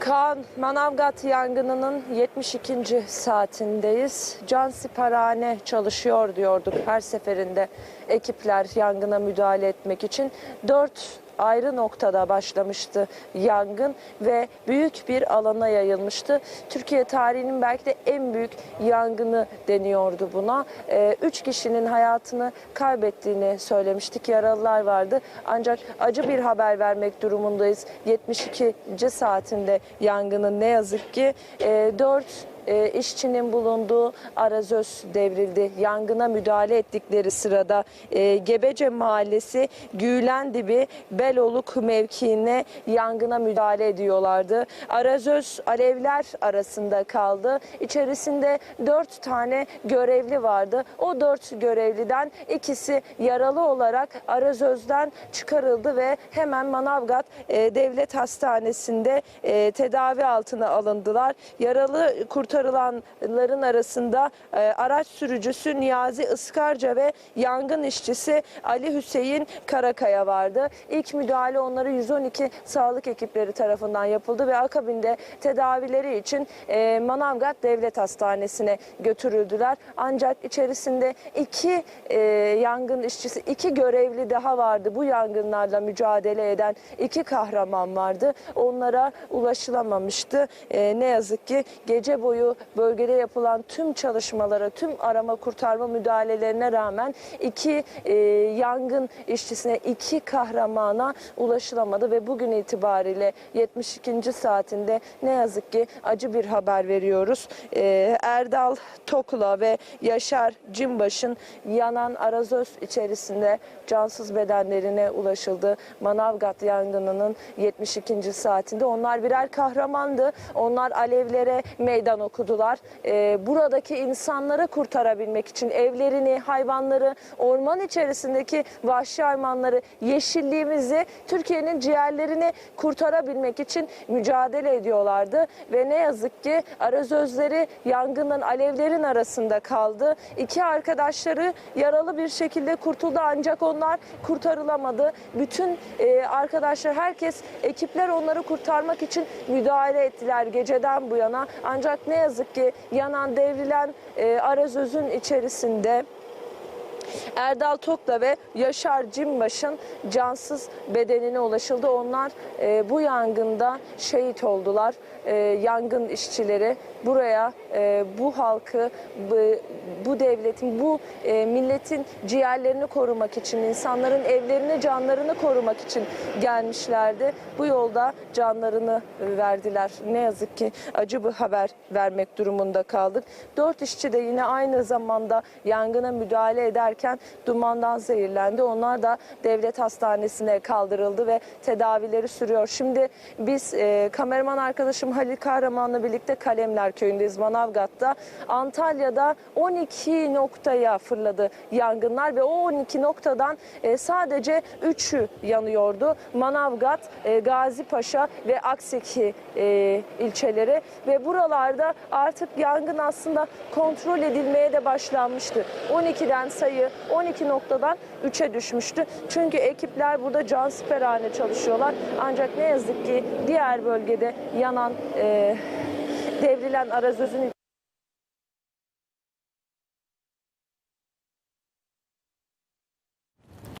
Kaan, Manavgat yangınının 72. saatindeyiz. Can siperhane çalışıyor diyorduk her seferinde ekipler yangına müdahale etmek için. Dört ayrı noktada başlamıştı yangın ve büyük bir alana yayılmıştı. Türkiye tarihinin belki de en büyük yangını deniyordu buna. Ee, üç kişinin hayatını kaybettiğini söylemiştik. Yaralılar vardı. Ancak acı bir haber vermek durumundayız. 72. saatinde yangının ne yazık ki e, 4 e, işçinin bulunduğu arazöz devrildi. Yangına müdahale ettikleri sırada e, Gebece Mahallesi Gülendibi Beloluk mevkiine yangına müdahale ediyorlardı. Arazöz alevler arasında kaldı. İçerisinde dört tane görevli vardı. O dört görevliden ikisi yaralı olarak arazözden çıkarıldı ve hemen Manavgat e, Devlet Hastanesi'nde e, tedavi altına alındılar. Yaralı kurtarılanların arasında e, araç sürücüsü Niyazi Iskarca ve yangın işçisi Ali Hüseyin Karakaya vardı. İlk müdahale onları 112 sağlık ekipleri tarafından yapıldı ve akabinde tedavileri için e, Manavgat Devlet Hastanesi'ne götürüldüler. Ancak içerisinde iki e, yangın işçisi, iki görevli daha vardı. Bu yangınlarla mücadele eden iki kahraman vardı. Onlara ulaşılamamıştı. E, ne yazık ki gece boyu bölgede yapılan tüm çalışmalara, tüm arama kurtarma müdahalelerine rağmen iki e, yangın işçisine, iki kahramana ulaşılamadı ve bugün itibariyle 72. saatinde ne yazık ki acı bir haber veriyoruz. E, Erdal Tokla ve Yaşar Cimbaş'ın yanan arazöz içerisinde cansız bedenlerine ulaşıldı. Manavgat yangınının 72. saatinde onlar birer kahramandı. Onlar alevlere meydan okudular. Ee, buradaki insanları kurtarabilmek için evlerini, hayvanları, orman içerisindeki vahşi hayvanları, yeşilliğimizi, Türkiye'nin ciğerlerini kurtarabilmek için mücadele ediyorlardı. Ve ne yazık ki arazözleri yangının, alevlerin arasında kaldı. İki arkadaşları yaralı bir şekilde kurtuldu ancak onlar kurtarılamadı. Bütün e, arkadaşlar, herkes, ekipler onları kurtarmak için müdahale ettiler geceden bu yana. Ancak ne yazık ki yanan, devrilen e, arazözün içerisinde Erdal Tokla ve Yaşar Cimbaş'ın cansız bedenine ulaşıldı. Onlar e, bu yangında şehit oldular. E, yangın işçileri buraya e, bu halkı, bu, bu devletin, bu e, milletin ciğerlerini korumak için, insanların evlerini, canlarını korumak için gelmişlerdi. Bu yolda canlarını verdiler. Ne yazık ki acı bir haber vermek durumunda kaldık. Dört işçi de yine aynı zamanda yangına müdahale ederken dumandan zehirlendi. Onlar da devlet hastanesine kaldırıldı ve tedavileri sürüyor. Şimdi biz e, kameraman arkadaşım Halil Kahraman'la birlikte Kalemler köyündeyiz Manavgat'ta. Antalya'da 12 noktaya fırladı yangınlar ve o 12 noktadan e, sadece 3'ü yanıyordu. Manavgat, e, Gazi Paşa ve Akseki e, ilçeleri ve buralarda artık yangın aslında kontrol edilmeye de başlanmıştı. 12'den sayı 12 noktadan 3'e düşmüştü. Çünkü ekipler burada can siperhane çalışıyorlar. Ancak ne yazık ki diğer bölgede yanan e, devrilen arazözün